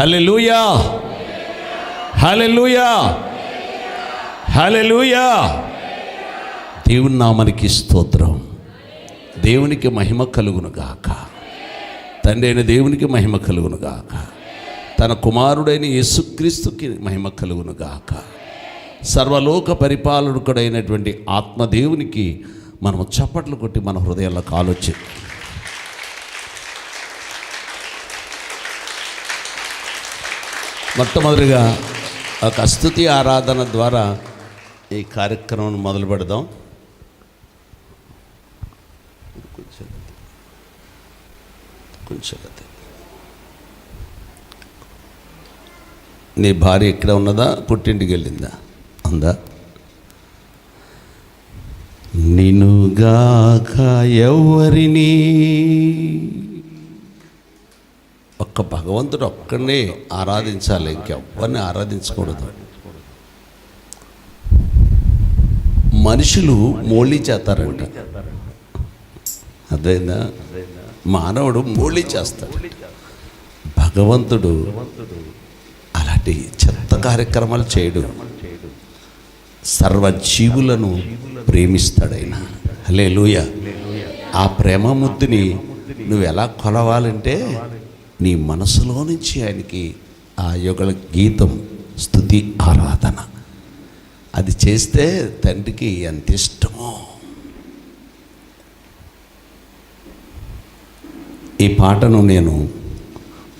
Hallelujah hallelujah hallelujah దేవుని నామనికి స్తోత్రం. దేవునికి మహిమ కలుగును గాక. తండ్రి అయిన దేవునికి మహిమ కలుగును గాక. తన కుమారుడైన యేసుక్రీస్తుకి మహిమ కలుగును గాక. సర్వలోక పరిపాలకుడైనటువంటి ఆత్మదేవునికి మనము చప్పట్లు కొట్టి మన హృదయాల్లో కాలొచ్చి మొట్టమొదటిగా ఒక స్థుతి ఆరాధన ద్వారా ఈ కార్యక్రమం మొదలు పెడదాం. కొంచెం కొంచెం నీ భార్య ఇక్కడ ఉన్నదా? పుట్టింటికి వెళ్ళిందా? ఉందా? నినుగాక ఎవరిని ఒక్క భగవంతుడు ఒక్కడినే ఆరాధించాలి ఇంకెవ్వరిని ఆరాధించకూడదు. మనుషులు మోళీ చేస్తారంట. అదైనా? మానవుడు మోళీ చేస్తాడు. భగవంతుడు అలాంటి చెత్త కార్యక్రమాలు చేయడు. సర్వజీవులను ప్రేమిస్తాడైనా హలే ఆ ప్రేమ ముద్దుని నువ్వు ఎలా కొలవాలంటే నీ మనసులో నుంచి ఆయనకి ఆ యుగల గీతం స్థుతి ఆరాధన. అది చేస్తే తండ్రికి ఎంత ఇష్టమో. ఈ పాటను నేను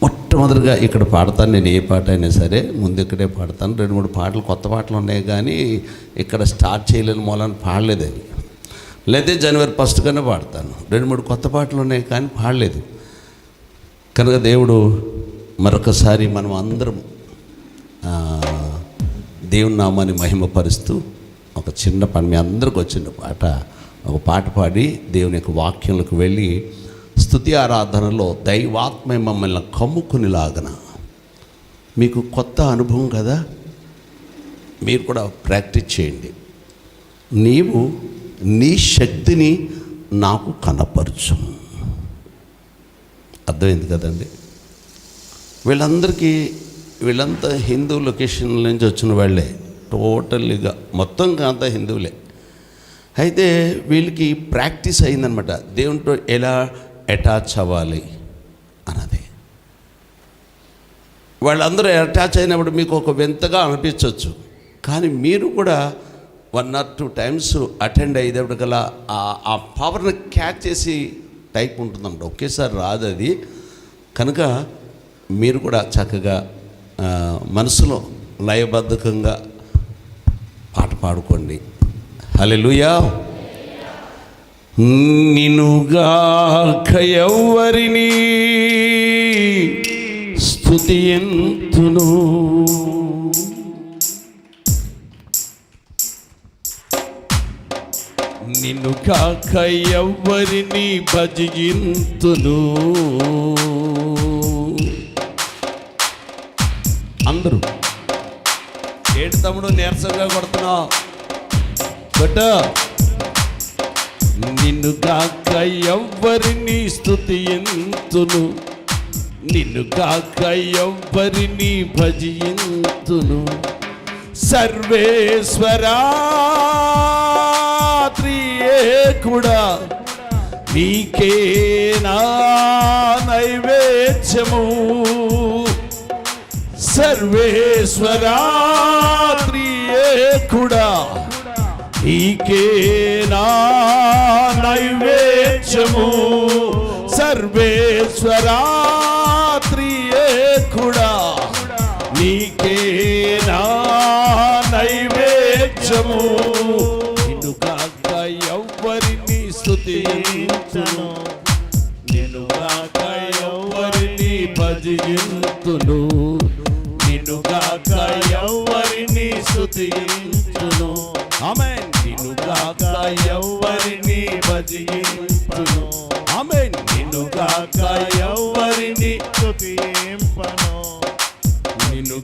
మొట్టమొదటిగా ఇక్కడ పాడతాను. నేను ఏ పాట అయినా సరే ముందు ఇక్కడే పాడతాను. రెండు మూడు పాటలు కొత్త పాటలు ఉన్నాయి కానీ ఇక్కడ స్టార్ట్ చేయలేని మూలాన్ని పాడలేదు అవి లేదా జనవరి ఫస్ట్ కన్నా పాడతాను. రెండు మూడు కొత్త పాటలు ఉన్నాయి కానీ పాడలేదు. కనుక దేవుడు మరొకసారి మనం అందరం దేవుని నామాన్ని మహిమపరుస్తూ ఒక చిన్న పని మీ అందరికి వచ్చిన పాట ఒక పాట పాడి దేవుని యొక్క వాక్యంలోకి వెళ్ళి స్థుతి ఆరాధనలో దైవాత్మ మమ్మల్ని కమ్ముకునిలాగన. మీకు కొత్త అనుభవం కదా? మీరు కూడా ప్రాక్టీస్ చేయండి. నీవు నీ శక్తిని నాకు కనపరచు. అర్థమైంది కదండి? వీళ్ళందరికీ వీళ్ళంతా హిందూ లొకేషన్ నుంచి వచ్చిన వాళ్ళే. టోటల్గా మొత్తం అంతా హిందువులే. అయితే వీళ్ళకి ప్రాక్టీస్ అయిందనమాట. దేవునితో ఎలా అటాచ్ అవ్వాలి అన్నది. వాళ్ళందరూ అటాచ్ అయినప్పుడు మీకు ఒక వింతగా అనిపించవచ్చు కానీ మీరు కూడా one or two times attend అయ్యేటప్పటికల్లా గల ఆ పవర్ని క్యాచ్ చేసి టైప్ ఉంటుందంట ఒకేసారి రాదు అది. కనుక మీరు కూడా చక్కగా మనసులో లయబద్ధకంగా పాట పాడుకోండి. హలెలుయా నినుగాక ఎవ్వరిని స్థుతి ఎంతును. నిన్ను కాక ఎవ్వరిని భజింతును. అందరూ ఏడు తమ్ముడు నీరసంగా కొడుతున్నావు? బట్ నిన్ను కాక ఎవ్వరిని స్థుతియంతును నిన్ను కాక ఎవ్వరిని భజింతును. సర్వేశ్వరా కూడా నీకే నా నైవేద్యము. సర్వేశ్వరా కూడా నీకే నా నైవేద్యము. సర్వేశ్వరా కూడా నీకే నా నైవేద్యము.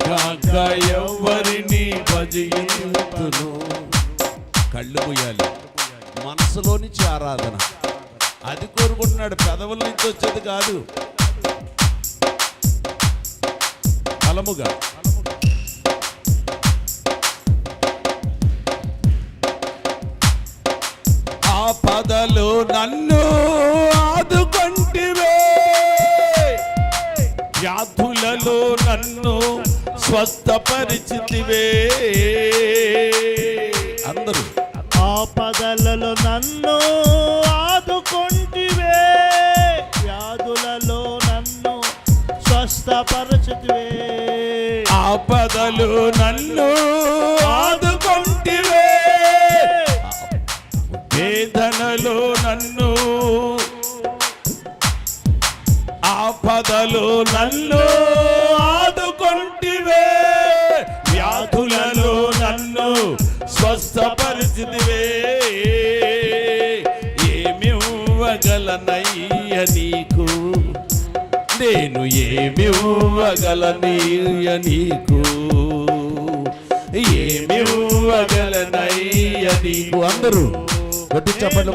కాక ఎవరిని భజింతును కళ్ళు పోయాలి మనసులో నుంచి ఆరాధన. అది కోరుకుంటున్నాడు. పెదవుల నుంచి వచ్చేది కాదు. బలముగా ఆపదలు నన్ను స్వస్థపరిచితివే. అందరూ. ఆపదలలో నన్ను ఆదుకొంటివే. వ్యాధులలో నన్ను స్వస్థపరచుతివే. ఆపదలు నన్ను ఆదుకొంటివే. వేదనలో నన్ను ఆపదలు నన్ను నేను ఏమివ్వగలనీయ నీకు? ఏమివ్వగలనయ్య నీకు? అందరూ కొట్టి చెప్పండి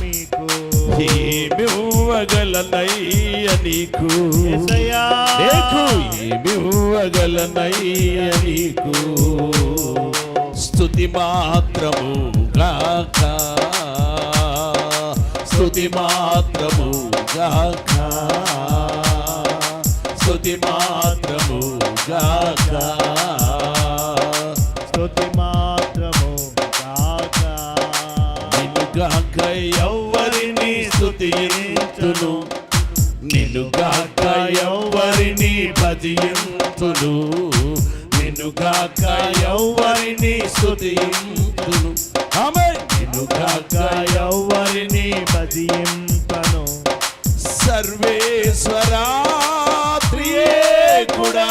మీకు ఏమివ్వగలనయ్య నీకు? యేసయ్యా. నీకు? ఏమివ్వగలనయ్య నీకు? స్తుతి మాత్రము గాక స్తుతి మాత్రము గాక. స్తుతి మాత్రము గాక. స్తుతి మాత్రము గాక. నిన్ను గాక ఎవ్వరిని స్తుతింతును నిన్ను గాక ఎవ్వరిని భజింతును నిన్ను గాక ఎవ్వరిని స్తుతింతును ఆమె నిన్ను గాక ఎవరిని భజింపను సర్వేశ్వరాత్రియే కూడా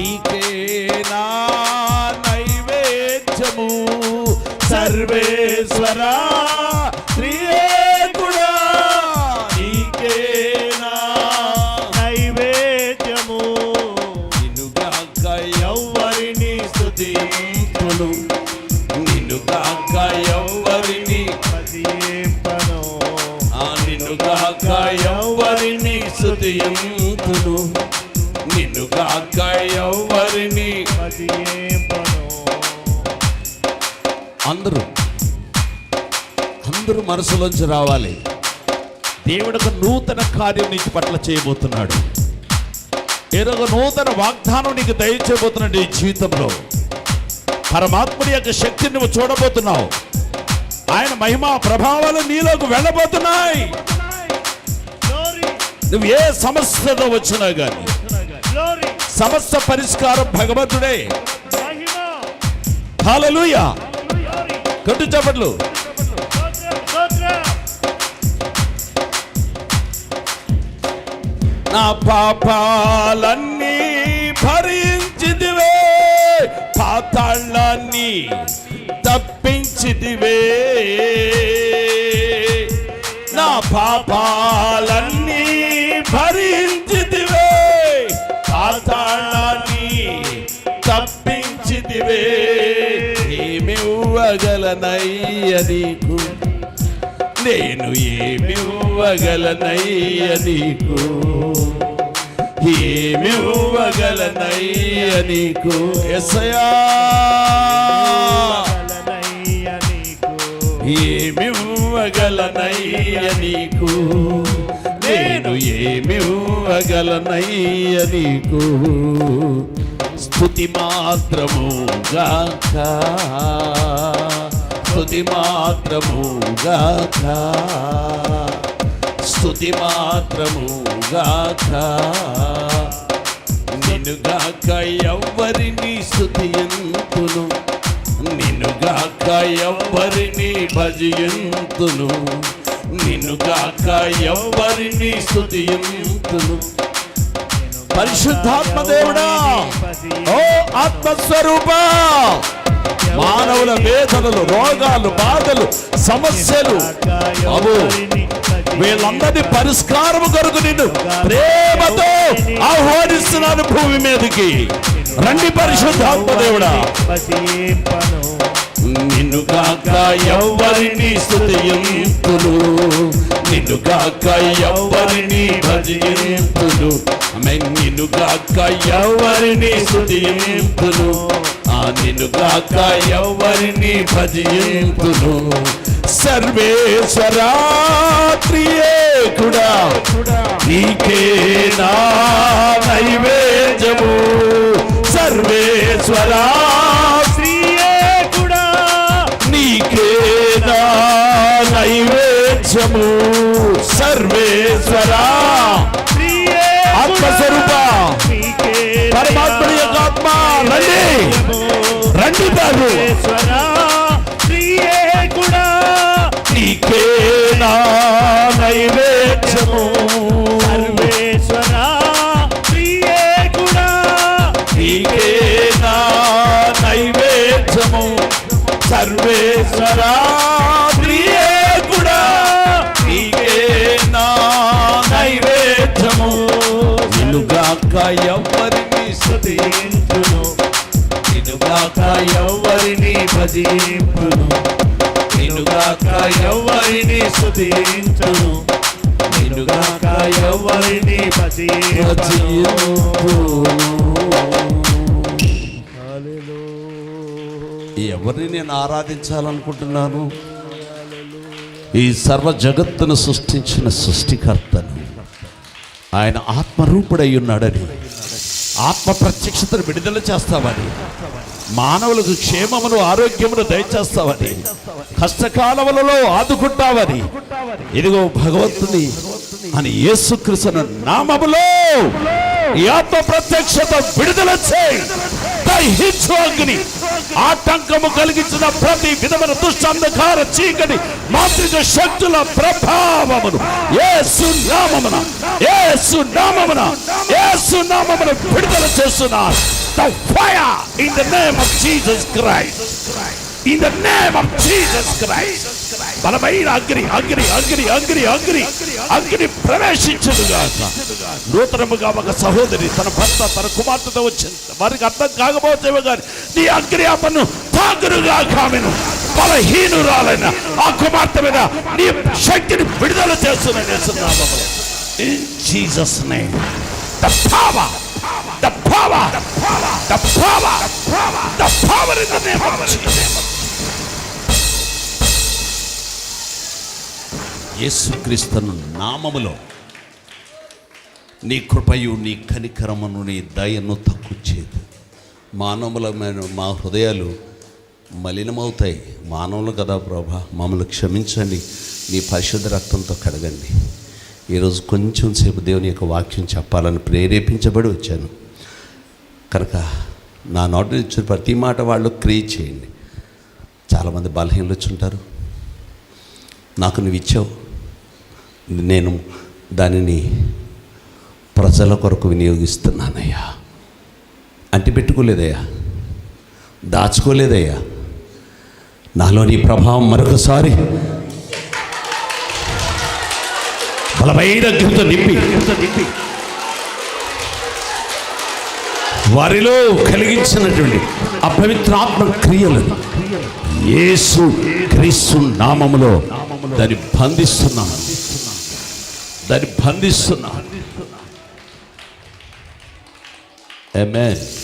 ఈకే నా నైవేద్యము. సర్వేశ్వరా కూడా నైవేద్యము. నిన్ను ఎవ్వరిని మనసులోంచి రావాలి. దేవుడు ఒక నూతన కార్యం నీకు పట్ల చేయబోతున్నాడు. ఏదో ఒక నూతన వాగ్దానం నీకు దయచేయబోతున్నాడు ఈ జీవితంలో. పరమాత్ముడి యొక్క శక్తిని నువ్వు చూడబోతున్నావు. ఆయన మహిమ ప్రభావాలు నీలోకి వెళ్ళబోతున్నాయి. నువ్వు ఏ సమస్యతో వచ్చినా గ్లోరీ సమస్య పరిష్కారం భగవంతుడే. హాలలుయా కట్టు చప్పట్లు. నా పాపాలన్నీ భరించిదివే పాతాళ్ళాన్ని తప్పించిదివే. నా పాపాలన్నీ భరించిదివే పాతాళాన్ని తప్పించిదివే. ఏమివ్వగలనయ్య నీకు? నేను ఏమివ్వగలనయ్య నీకు? ఏమివ్వగలనయ్య నీకు? ఎసయా గలనయ్య నీకు ఏమివ్వగలనయ్య నీకు? నేను ఏమివ్వగలనయ్య నీకు? స్థుతి మాత్రము గాక స్థుతి మాత్రము గాక స్థుతి మాత్రము గాక నిన్ను గాక ఎవ్వరిని స్థుతియంతును నిన్ను గాక ఎవ్వరిని భజయంతును. నిన్ను గాక ఎవ్వరిని స్థుతియంతును పరిశుద్ధాత్మ దేవుడా ఓ ఆత్మస్వరూపా. మానవుల వేదనలు రోగాలు బాధలు సమస్యలు. అవు వీళ్ళందరి పరిష్కారం కొరకు నిన్ను ప్రేమతో ఆహ్వానిస్తున్నాను భూమి మీదకి. రండి పరిశుద్ధాత్మ దేవుడా. నిన్ను కాక ఎవరిని స్థుతియంతులు నిన్ను కాక ఎవరిని భజయంతులు నిన్ను కాక ఎవరిని స్థుతియంతులు నిన్ను కాక ఎవరిని భజింతులు సర్వేశ్వరా ప్రియేకుడా నీకే నా నైవేద్యము. సర్వేశ్వరా శ్రీయేకుడా నీకే నా నైవేద్యము. సర్వేశ్వరా శ్రీయేకుడా ఆత్మస్వరూప శ్రీయేకుడా నీకే నా నైవేద్యము. సర్వేశ్వరా శ్రీయేకుడా నీకే నా నైవేద్యము. సర్వేశ్వరా నీకే నా నైవేద్యము. స్థుతించును నిన్నుగాక ఎవ్వరిని భజింపును నిన్నుగాక ఎవ్వరిని స్థుతించును నిన్నుగాక ఎవ్వరిని ఎవరిని నేను ఆరాధించాలనుకుంటున్నాను? ఈ సర్వ జగత్తును సృష్టించిన సృష్టికర్తను. ఆయన ఆత్మరూపుడై ఉన్నాడని. ఆత్మ ప్రత్యక్షతను విడుదల చేస్తామని మానవులకు క్షేమమును ఆరోగ్యమును దయచేస్తామని కష్టకాలములలో ఆదుకుంటామని ఇదిగో భగవంతుని అని యేసుక్రీస్తున నామములో ఈ ఆత్మ ప్రత్యక్షత విడుదల చేయి. దహించు అగ్ని. ఆటంకము కలిగించిన ప్రతి విధమైన దుష్టంధకార చీకటి మాంత్రిక శక్తుల ప్రభావమును యేసు నామమున యేసు నామమున యేసు నామమున విడుదల చేస్తున్నారు. The fire in the name of Jesus Christ. In the name of Jesus Christ. బలమైన అగ్ని అగ్ని అగ్ని అగ్ని అగ్ని అగ్ని ప్రవేశించదుగాక నూతనముగా ఒక సహోదరి తన భర్త తన కుమార్తెతో వచ్చింది. వారికి అర్థం కాకపోతేమో కానీ నీ అగ్ని అపను తాగురుగా కామెను బలహీనురాలైన ఆ కుమార్తె మీద నీ శక్తిని విడుదల చేస్తున్నాను in Jesus name the power the power the power the power in the name of Jesus యేసుక్రీస్తును నామములో నీ కృపయు నీ కనికరమును నీ దయను తక్కువ మానవులమైన మా హృదయాలు మలినమవుతాయి. మానవులు కదా ప్రభా మమ్మల్ని క్షమించండి. నీ పరిశుద్ధ రక్తంతో కడగండి. ఈరోజు కొంచెం సేపు దేవుని యొక్క వాక్యం చెప్పాలని ప్రేరేపించబడి వచ్చాను. కనుక నా నోటి నుంచి ప్రతి మాట వాళ్ళు క్రియ చేయండి. చాలామంది బలహీనలు వచ్చుంటారు నాకు నువ్వు ఇచ్చావు. నేను దానిని ప్రజల కొరకు వినియోగిస్తున్నానయ్యా. అంటి పెట్టుకోలేదయ్యా దాచుకోలేదయ్యా. నాలో నీ ప్రభావం మరొకసారి బలమైన అగ్నితో నింపి నింపి. వారిలో కలిగించినటువంటి అపవిత్రాత్మ క్రియలు యేసు క్రీస్తు నామములో దాన్ని బంధిస్తున్నాను. బంధిస్తున్నాను Amen.